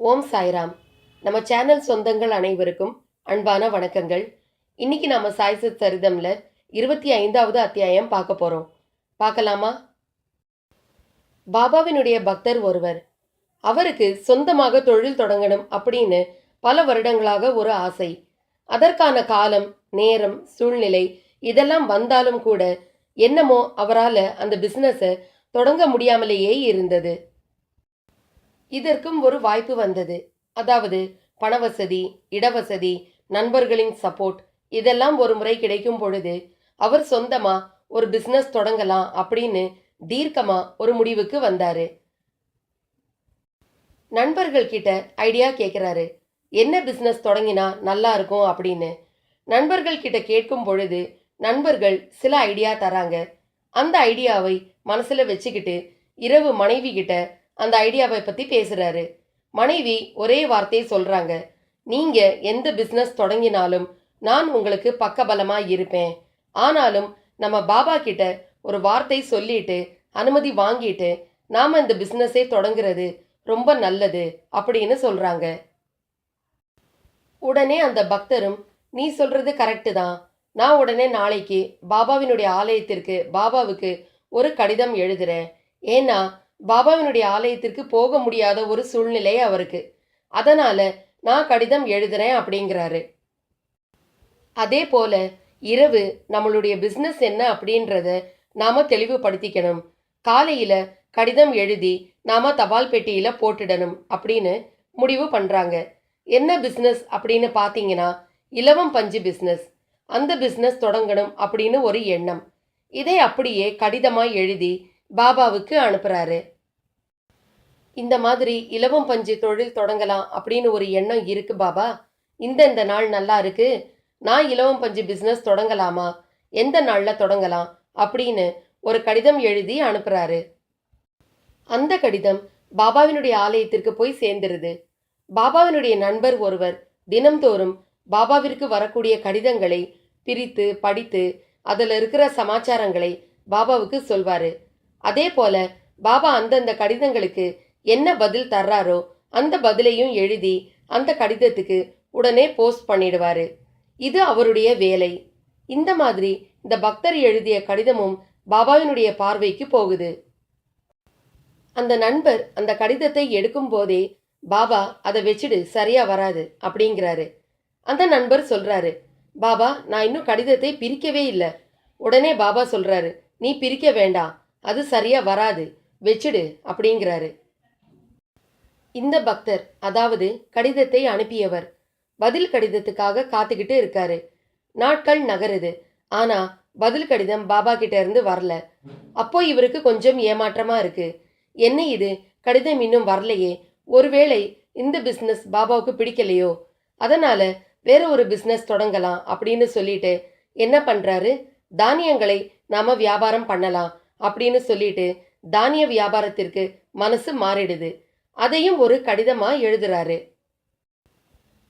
ஓம் சாய்ராம். நம்ம சேனல் சொந்தங்கள் அனைவருக்கும் அன்பான வணக்கங்கள். இன்னைக்கு நம்ம சாய்ச சரிதம்ல இருபத்தி ஐந்தாவது அத்தியாயம் பார்க்க போறோம். பார்க்கலாமா? பாபாவினுடைய பக்தர் ஒருவர். அவருக்கு சொந்தமாக தொழில் தொடங்கணும் அப்படின்னு பல வருடங்களாக ஒரு ஆசை. அதற்கான காலம் நேரம் சூழ்நிலை இதெல்லாம் வந்தாலும் கூட என்னமோ அவரால் அந்த பிஸ்னஸை தொடங்க முடியாமலேயே இருந்தது. இதற்கும் ஒரு வாய்ப்பு வந்தது. அதாவது பணவசதி இடவசதி நண்பர்களின் சப்போர்ட் இதெல்லாம் ஒரு முறை கிடைக்கும் பொழுது அவர் சொந்தமா ஒரு பிஸ்னஸ் தொடங்கலாம் அப்படின்னு தீர்க்கமா ஒரு முடிவுக்கு வந்தாரு. நண்பர்கள் கிட்ட ஐடியா கேட்குறாரு என்ன பிஸ்னஸ் தொடங்கினா நல்லா இருக்கும்? அப்படின்னு. நண்பர்கள் கிட்ட கேட்கும் பொழுது நண்பர்கள் சில ஐடியா தராங்க. அந்த ஐடியாவை மனசுல வச்சுக்கிட்டு இரவு மனைவி கிட்ட அந்த ஐடியாவை பற்றி பேசுகிறாரு மனைவி ஒரே வார்த்தையை சொல்கிறாங்க நீங்கள் எந்த பிஸ்னஸ் தொடங்கினாலும் நான் உங்களுக்கு பக்கபலமாக இருப்பேன். ஆனாலும் நம்ம பாபா கிட்ட ஒரு வார்த்தை சொல்லிட்டு அனுமதி வாங்கிட்டு நாம் இந்த பிஸ்னஸே தொடங்குறது ரொம்ப நல்லது அப்படின்னு சொல்கிறாங்க உடனே அந்த பக்தரும் நீ சொல்கிறது கரெக்டு தான். நான் உடனே நாளைக்கு பாபாவினுடைய ஆலயத்திற்கு பாபாவுக்கு ஒரு கடிதம் எழுதுகிறேன் ஏன்னா பாபாவினுடைய ஆலயத்திற்கு போக முடியாத ஒரு சூழ்நிலை அவருக்கு. அதனால நான் கடிதம் எழுதுறேன் அப்படிங்கிறாரு. அதே போல இரவு நம்மளுடைய பிஸ்னஸ் என்ன அப்படின்றத நாம தெளிவுபடுத்திக்கணும். காலையில கடிதம் எழுதி நாம தபால் பெட்டியில போட்டுடணும் அப்படின்னு முடிவு பண்றாங்க. என்ன பிஸ்னஸ் அப்படின்னு பார்த்தீங்கன்னா இலவம் பஞ்சு பிஸ்னஸ் அந்த பிஸ்னஸ் தொடங்கணும் அப்படின்னு ஒரு எண்ணம். இதை அப்படியே கடிதமாய் எழுதி பாபாவுக்கு அனுப்புறாரு. இந்த மாதிரி இலவம் பஞ்சு தொழில் தொடங்கலாம் அப்படின்னு ஒரு எண்ணம் இருக்கு பாபா. இந்த இந்த நாள் நல்லா இருக்கு. நான் இலவம் பஞ்சு பிஸ்னஸ் தொடங்கலாமா? எந்த நாளில் தொடங்கலாம்? அப்படின்னு ஒரு கடிதம் எழுதி அனுப்புறாரு. அந்த கடிதம் பாபாவினுடைய ஆலயத்திற்கு போய் சேர்ந்துருது. பாபாவினுடைய நண்பர் ஒருவர் தினம்தோறும் பாபாவிற்கு வரக்கூடிய கடிதங்களை பிரித்து படித்து அதில் இருக்கிற சமாச்சாரங்களை பாபாவுக்கு சொல்வாரு. அதே போல பாபா அந்தந்த கடிதங்களுக்கு என்ன பதில் தர்றாரோ அந்த பதிலையும் எழுதி அந்த கடிதத்துக்கு உடனே போஸ்ட் பண்ணிடுவாரு. இது அவருடைய வேலை. இந்த மாதிரி இந்த பக்தர் எழுதிய கடிதமும் பாபாவினுடைய பார்வைக்கு போகுது. அந்த நண்பர் அந்த கடிதத்தை எடுக்கும் போதே பாபா அதை வச்சுடு சரியா வராது அப்படிங்கிறாரு. அந்த நண்பர் சொல்றாரு பாபா நான் இன்னும் கடிதத்தை பிரிக்கவே இல்லை. உடனே பாபா சொல்றாரு நீ பிரிக்க வேண்டாம் அது சரியா வராது வச்சுடு அப்படிங்கிறாரு. இந்த பக்தர் அதாவது கடிதத்தை அனுப்பியவர். பதில் கடிதத்துக்காக காத்துக்கிட்டு இருக்காரு. நாட்கள் நகருது. ஆனா பதில் கடிதம் பாபா கிட்ட இருந்து வரல. அப்போ இவருக்கு கொஞ்சம் ஏமாற்றமா இருக்கு. என்ன இது? கடிதம் இன்னும் வரலையே. ஒருவேளை இந்த பிஸ்னஸ் பாபாவுக்கு பிடிக்கலையோ? அதனால வேற ஒரு பிஸ்னஸ் தொடங்கலாம் அப்படின்னு சொல்லிட்டு என்ன பண்றாரு? தானியங்களை நாம வியாபாரம் பண்ணலாம் அப்படின்னு சொல்லிட்டு தானிய வியாபாரத்திற்கு மனசு மாறிடுது. அதையும் ஒரு கடிதமா எழுதுறாரு.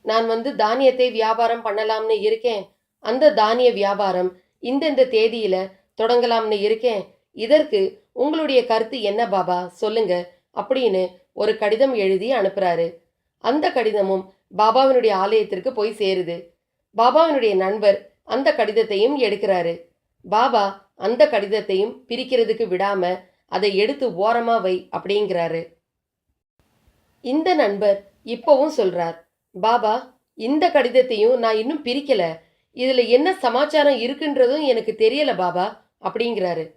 நான் வந்து தானியத்தை வியாபாரம் பண்ணலாம்னு இருக்கேன். அந்த தானிய வியாபாரம் இந்தந்த தேதியில தொடங்கலாம்னு இருக்கேன். இதற்கு உங்களுடைய கருத்து என்ன பாபா? சொல்லுங்க. அப்படின்னு ஒரு கடிதம் எழுதி அனுப்புறாரு. அந்த கடிதமும் பாபாவினுடைய ஆலயத்திற்கு போய் சேருது. பாபாவினுடைய நண்பர் அந்த கடிதத்தையும் எடுக்கிறாரு. பாபா அந்த கடிதத்தையும் பிரிக்கிறதுக்கு விடாம அதை எடுத்து ஓரமா வை அப்படிங்கிறாரு. இந்த நண்பர் இப்போவும் சொல்றார் பாபா இந்த கடிதத்தையும் நான் இன்னும் பிரிக்கல. இதுல என்ன சமாச்சாரம் இருக்குன்றதும் எனக்கு தெரியல பாபா அப்படிங்கிறாரு.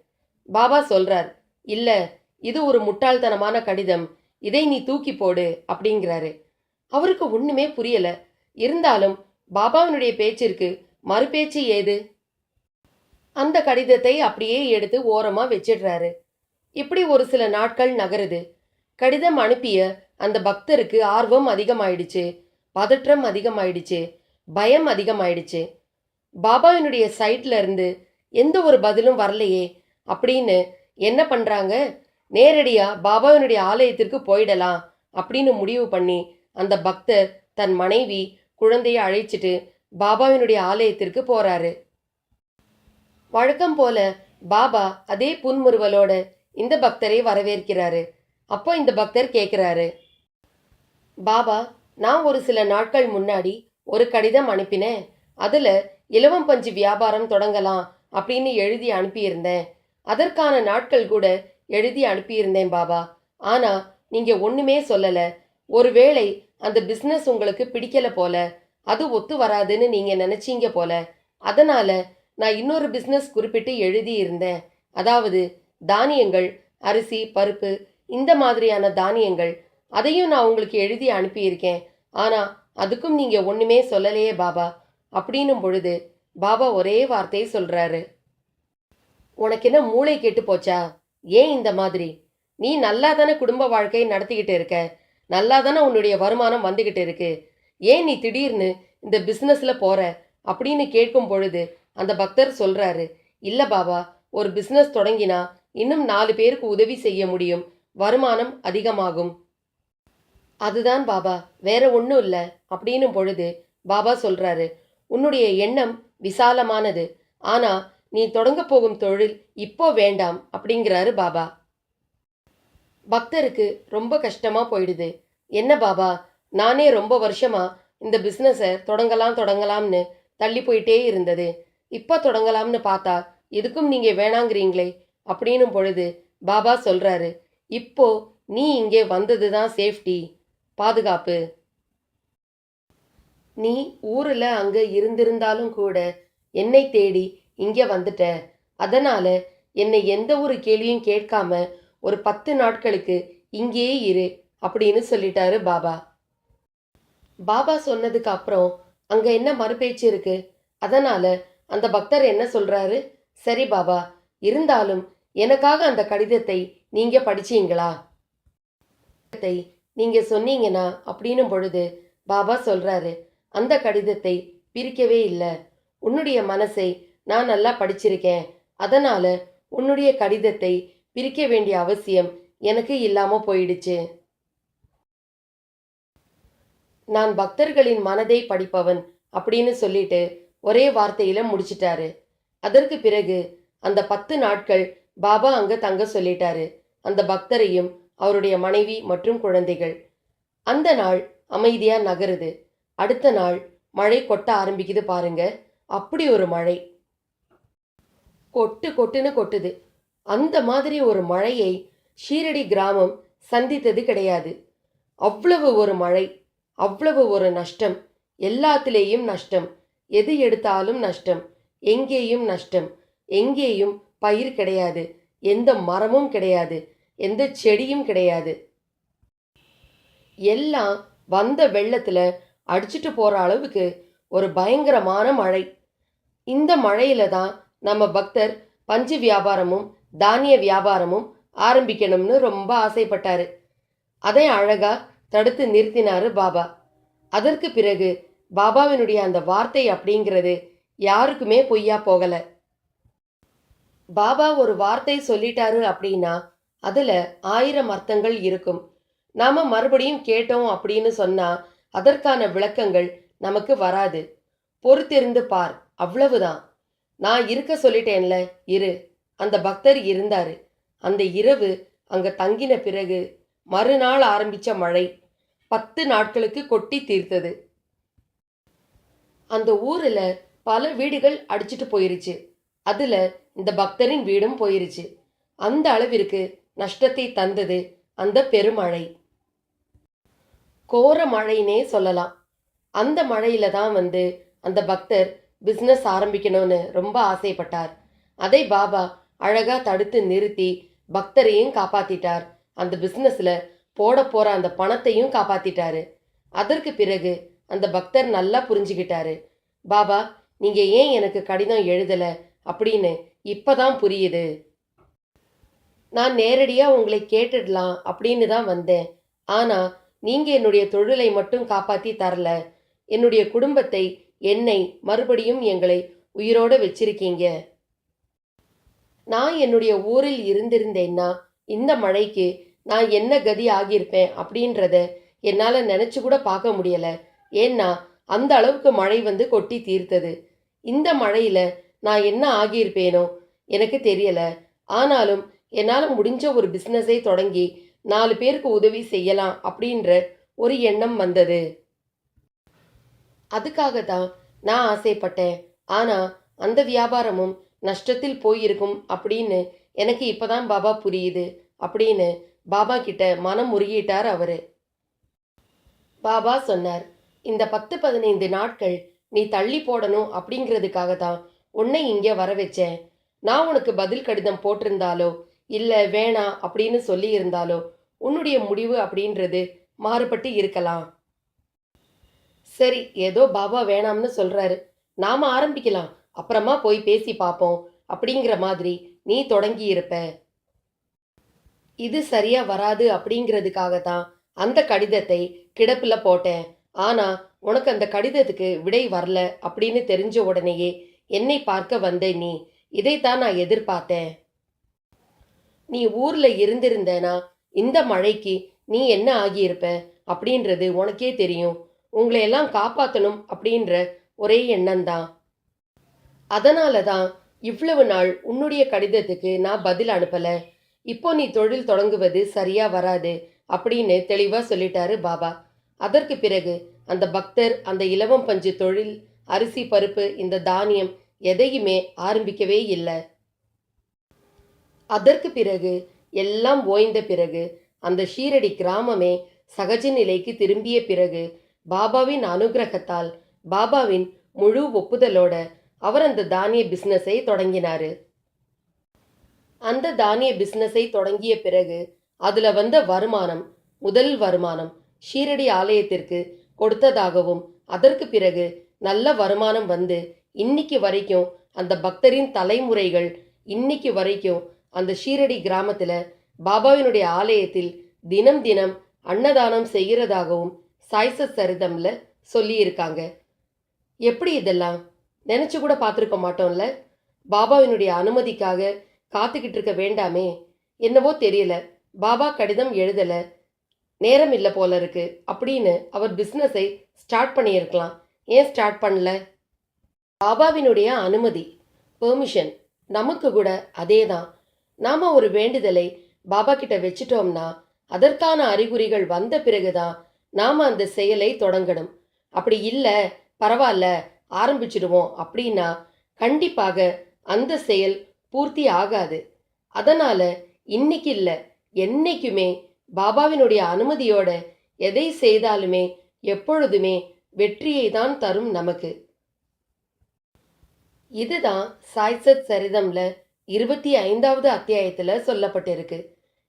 பாபா சொல்றார் இல்ல இது ஒரு முட்டாள்தனமான கடிதம். இதை நீ தூக்கி போடு அப்படிங்கிறாரு. அவருக்கு ஒண்ணுமே புரியல. இருந்தாலும் பாபாவினுடைய பேச்சிற்கு மறுபேச்சு ஏது? அந்த கடிதத்தை அப்படியே எடுத்து ஓரமா வச்சிடுறாரு. இப்படி ஒரு சில நாட்கள் நகருது. கடிதம் அனுப்பிய அந்த பக்தருக்கு ஆர்வம் அதிகமாயிடுச்சு பதற்றம் அதிகமாயிடுச்சு பயம் அதிகமாயிடுச்சு. பாபாவினுடைய சைட்ல இருந்து எந்த ஒரு பதிலும் வரலையே அப்படின்னு என்ன பண்றாங்க? நேரடியாக பாபாவினுடைய ஆலயத்திற்கு போயிடலாம் அப்படின்னு முடிவு பண்ணி அந்த பக்தர் தன் மனைவி குழந்தையை அழைச்சிட்டு பாபாவினுடைய ஆலயத்திற்கு போறாரு. வழக்கம் போல பாபா அதே புன்முறுவலோட இந்த பக்தரை வரவேற்கிறாரு. அப்போ இந்த பக்தர் கேட்குறாரு பாபா நான் ஒரு சில நாட்கள் முன்னாடி ஒரு கடிதம் அனுப்பினேன். அதில் இலவம் பஞ்சு வியாபாரம் தொடங்கலாம் அப்படின்னு எழுதி அனுப்பியிருந்தேன். அதற்கான நாட்கள் கூட எழுதி அனுப்பியிருந்தேன் பாபா. ஆனால் நீங்கள் ஒன்றுமே சொல்லலை. ஒருவேளை அந்த பிஸ்னஸ் உங்களுக்கு பிடிக்கல போல. அது ஒத்து வராதுன்னு நீங்கள் நினச்சிங்க போல. அதனால் நான் இன்னொரு பிஸ்னஸ் குறிப்பிட்டு எழுதியிருந்தேன். அதாவது தானியங்கள் அரிசி பருப்பு இந்த மாதிரியான தானியங்கள் அதையும் நான் உங்களுக்கு எழுதி அனுப்பியிருக்கேன். ஆனால் அதுக்கும் நீங்கள் ஒன்றுமே சொல்லலையே பாபா. அப்படின்னும் பொழுது பாபா ஒரே வார்த்தையை சொல்கிறாரு உனக்கு என்ன மூளை கெட்டு போச்சா? ஏன் இந்த மாதிரி? நீ நல்லா தானே குடும்ப வாழ்க்கையை நடத்திக்கிட்டு இருக்க? நல்லா தானே உன்னுடைய வருமானம் வந்துக்கிட்டு இருக்கு? ஏன் நீ திடீர்னு இந்த பிஸ்னஸில் போற? அப்படின்னு கேட்கும் பொழுது அந்த பக்தர் சொல்கிறாரு இல்லை பாபா ஒரு பிஸ்னஸ் தொடங்கினா இன்னும் நாலு பேருக்கு உதவி செய்ய முடியும். வருமானம் அதிகமாகும். அதுதான் பாபா வேற ஒன்றும் இல்லை அப்படின்னும் பொழுது பாபா சொல்கிறாரு உன்னுடைய எண்ணம் விசாலமானது ஆனால் நீ தொடங்க போகும் தொழில் இப்போ வேண்டாம் அப்படிங்கிறாரு பாபா. பக்தருக்கு ரொம்ப கஷ்டமாக போயிடுது. என்ன பாபா நானே ரொம்ப வருஷமா இந்த பிஸ்னஸை தொடங்கலாம் தொடங்கலாம்னு தள்ளி போயிட்டே இருந்தது. இப்போ தொடங்கலாம்னு பார்த்தா எதுக்கும் நீங்கள் வேணாங்கிறீங்களே அப்படின்னும் பொழுது பாபா சொல்கிறாரு இப்போ நீ இங்கே வந்தது தான் சேஃப்டி பாதுகாப்பு. நீ ஊர்ல அங்க இருந்திருந்தாலும் கூட என்னை தேடி இங்க வந்துட்ட. அதனால என்னை எந்த ஒரு கேள்வியும் கேட்காம ஒரு பத்து நாட்களுக்கு இங்கேயே இரு அப்படின்னு சொல்லிட்டாரு பாபா. பாபா சொன்னதுக்கு அப்புறம் அங்க என்ன மறுபேச்சு இருக்கு? அதனால அந்த பக்தர் என்ன சொல்றாரு? சரி பாபா இருந்தாலும் எனக்காக அந்த கடிதத்தை நீங்க படிச்சீங்களா? நீங்கள் சொன்னீங்கன்னா அப்படின்னும் பொழுது பாபா சொல்கிறாரு அந்த கடிதத்தை பிரிக்கவே இல்லை. உன்னுடைய மனசை நான் நல்லா படிச்சிருக்கேன். அதனால் உன்னுடைய கடிதத்தை பிரிக்க வேண்டிய அவசியம் எனக்கு இல்லாமல் போயிடுச்சு. நான் பக்தர்களின் மனதை படிப்பவன் அப்படின்னு சொல்லிட்டு ஒரே வார்த்தையில முடிச்சிட்டாரு. அதற்கு பிறகு அந்த பத்து நாட்கள் பாபா அங்க தங்க சொல்லிட்டாரு. அந்த பக்தரையும் அவருடைய மனைவி மற்றும் குழந்தைகள். அந்த நாள் அமைதியாக நகருது. அடுத்த நாள் மழை கொட்ட ஆரம்பிக்குது பாருங்க. அப்படி ஒரு மழை. கொட்டு கொட்டுன்னு கொட்டுது. அந்த மாதிரி ஒரு மழையை ஷீரடி கிராமம் சந்தித்தது கிடையாது. அவ்வளவு ஒரு மழை அவ்வளவு ஒரு நஷ்டம். எல்லாத்திலேயும் நஷ்டம். எது எடுத்தாலும் நஷ்டம். எங்கேயும் நஷ்டம். எங்கேயும் பயிர் கிடையாது. எந்த மரமும் கிடையாது. எந்த செடியும் கிடையாது. எல்லாம் வந்த வெள்ளத்தில் அடிச்சிட்டு போகிற அளவுக்கு ஒரு பயங்கரமான மழை. இந்த மழையில தான் நம்ம பக்தர் பஞ்சு வியாபாரமும் தானிய வியாபாரமும் ஆரம்பிக்கணும்னு ரொம்ப ஆசைப்பட்டாரு. அதை அழகா தடுத்து நிறுத்தினாரு பாபா. அதற்கு பிறகு பாபாவினுடைய அந்த வார்த்தை அப்படிங்கிறது யாருக்குமே பொய்யா போகல. பாபா ஒரு வார்த்தை சொல்லிட்டாரு அப்படின்னா அதில் ஆயிரம் அர்த்தங்கள் இருக்கும். நாம் மறுபடியும் கேட்டோம் அப்படின்னு சொன்னால் அதற்கான விளக்கங்கள் நமக்கு வராது. பொறுத்திருந்து பார் அவ்வளவுதான். நான் இருக்க சொல்லிட்டேன்ல இரு. அந்த பக்தர் இருந்தார். அந்த இரவு அங்கே தங்கின பிறகு மறுநாள் ஆரம்பிச்ச மழை பத்து நாட்களுக்கு கொட்டி தீர்த்தது. அந்த ஊரில் பல வீடுகள் அடிச்சிட்டு போயிருச்சு. அதில் இந்த பக்தரின் வீடும் போயிருச்சு. அந்த அளவிற்கு நஷ்டத்தை தந்தது அந்த பெருமழை. கோர மழைனே சொல்லலாம். அந்த மழையில தான் வந்து அந்த பக்தர் பிஸ்னஸ் ஆரம்பிக்கணும்னு ரொம்ப ஆசைப்பட்டார். அதை பாபா அழகா தடுத்து நிறுத்தி பக்தரையும் காப்பாத்திட்டார். அந்த பிஸ்னஸ்ல போட போற அந்த பணத்தையும் காப்பாத்திட்டாரு. அதற்கு பிறகு அந்த பக்தர் நல்லா புரிஞ்சுக்கிட்டாரு. பாபா நீங்க ஏன் எனக்கு கடிதம் எழுதல அப்படின்னு இப்பதான் புரியுது. நான் நேரடியாக உங்களை கேட்டுடலாம் அப்படின்னு தான் வந்தேன். ஆனால் நீங்கள் என்னுடைய தொழிலை மட்டும் காப்பாற்றி தரல. என்னுடைய குடும்பத்தை என்னை மறுபடியும் எங்களை உயிரோடு வச்சிருக்கீங்க. நான் என்னுடைய ஊரில் இருந்திருந்தேன்னா இந்த மழைக்கு நான் என்ன கதி ஆகியிருப்பேன் அப்படின்றத என்னால் நினச்சி கூட பார்க்க முடியலை. ஏன்னா அந்த அளவுக்கு மழை வந்து கொட்டி தீர்த்தது. இந்த மழையில் நான் என்ன ஆகியிருப்பேனோ எனக்கு தெரியலை. ஆனாலும் என்னால் முடிஞ்ச ஒரு பிஸ்னஸை தொடங்கி நாலு பேருக்கு உதவி செய்யலாம் அப்படின்ற ஒரு எண்ணம் வந்தது. அதுக்காக தான் நான் ஆசைப்பட்டேன். ஆனால் அந்த வியாபாரமும் நஷ்டத்தில் போயிருக்கும் அப்படின்னு எனக்கு இப்போதான் பாபா புரியுது அப்படின்னு பாபா கிட்ட மனம் முருகிட்டார் அவரு. பாபா சொன்னார் இந்த பத்து பதினைந்து நாட்கள் நீ தள்ளி போடணும் அப்படிங்கிறதுக்காக தான் உன்னை இங்கே வர வச்சேன் நான் உனக்கு பதில் கடிதம் போட்டிருந்தாலோ இல்லை வேணாம் அப்படின்னு சொல்லி இருந்தாலோ உன்னுடைய முடிவு அப்படின்றது மாறுபட்டு இருக்கலாம். சரி ஏதோ பாபா வேணாம்னு சொல்கிறாரு நாம் ஆரம்பிக்கலாம். அப்புறமா போய் பேசி பார்ப்போம் அப்படிங்கிற மாதிரி நீ தொடங்கி இருப்ப இது சரியா வராது அப்படிங்கிறதுக்காக தான் அந்த கடிதத்தை கிடப்பில் போட்டேன். ஆனால் உனக்கு அந்த கடிதத்துக்கு விடை வரல அப்படின்னு தெரிஞ்ச உடனேயே என்னை பார்க்க வந்த நீ இதைத்தான் நான் எதிர்பார்த்தேன். நீ ஊர்ல இருந்திருந்தனா? இந்த மழைக்கு நீ என்ன ஆகியிருப்ப? அப்படின்றது உனக்கே தெரியும். உங்களை எல்லாம் காப்பாற்றணும் அப்படின்ற ஒரே எண்ணம்தான். அதனால தான் இவ்வளவு நாள் உன்னுடைய கடிதத்துக்கு நான் பதில் அனுப்பலை. இப்போ நீ தொழில் தொடங்குவது சரியா வராது அப்படின்னு தெளிவாக சொல்லிட்டாரு பாபா. அதற்கு பிறகு அந்த பக்தர் அந்த இலவம் பஞ்சு தொழில் அரிசி பருப்பு இந்த தானியம் எதையுமே ஆரம்பிக்கவே இல்லை. அதற்கு பிறகு எல்லாம் ஓய்ந்த பிறகு அந்த ஷீரடி கிராமமே சகஜ நிலைக்கு திரும்பிய பிறகு பாபாவின் அனுகிரகத்தால் பாபாவின் முழு ஒப்புதலோட அவர் அந்த தானிய பிஸ்னஸை தொடங்கினார். அந்த தானிய பிஸ்னஸை தொடங்கிய பிறகு அதில் வந்த வருமானம் முதல் வருமானம் ஷீரடி ஆலயத்திற்கு கொடுத்ததாகவும் அதற்கு பிறகு நல்ல வருமானம் வந்து இன்னைக்கு வரைக்கும் அந்த பக்தரின் தலைமுறைகள் இன்னைக்கு வரைக்கும் அந்த ஷீரடி கிராமத்தில் பாபாவினுடைய ஆலயத்தில் தினம் தினம் அன்னதானம் செய்கிறதாகவும் சாய்ச சரிதம்ல சொல்லியிருக்காங்க. எப்படி இதெல்லாம்? நினச்சி கூட பார்த்துருக்க மாட்டோம்ல? பாபாவினுடைய அனுமதிக்காக காத்துக்கிட்டு இருக்க வேண்டாமே. என்னவோ தெரியல. பாபா கடிதம் எழுதலை. நேரம் இல்லை போல இருக்கு அப்படின்னு அவர் பிஸ்னஸை ஸ்டார்ட் பண்ணியிருக்கலாம். ஏன் ஸ்டார்ட் பண்ணல? பாபாவினுடைய அனுமதி பெர்மிஷன் நமக்கு கூட அதே தான் நாம் ஒரு வேண்டுதலை பாபா கிட்ட வச்சிட்டோம்னா அதற்கான அறிகுறிகள் வந்த பிறகுதான் நாம் அந்த செயலை தொடங்கணும். அப்படி இல்லை பரவாயில்ல ஆரம்பிச்சிடுவோம் அப்படின்னா கண்டிப்பாக அந்த செயல் பூர்த்தி ஆகாது. அதனால இன்னைக்கு இல்லை என்னைக்குமே பாபாவினுடைய அனுமதியோட எதை செய்தாலுமே எப்பொழுதுமே வெற்றியை தான் தரும் நமக்கு. இதுதான் சாய்சத் சரிதம்ல இருபத்தி ஐந்தாவது அத்தியாயத்தில் சொல்லப்பட்டிருக்கு.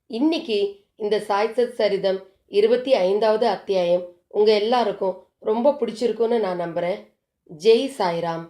இன்னைக்கு இந்த சாய்சத் சரிதம் இருபத்தி ஐந்தாவது அத்தியாயம் உங்கள் எல்லாருக்கும் ரொம்ப பிடிச்சிருக்குன்னு நான் நம்புகிறேன் ஜெய் சாய்ராம்.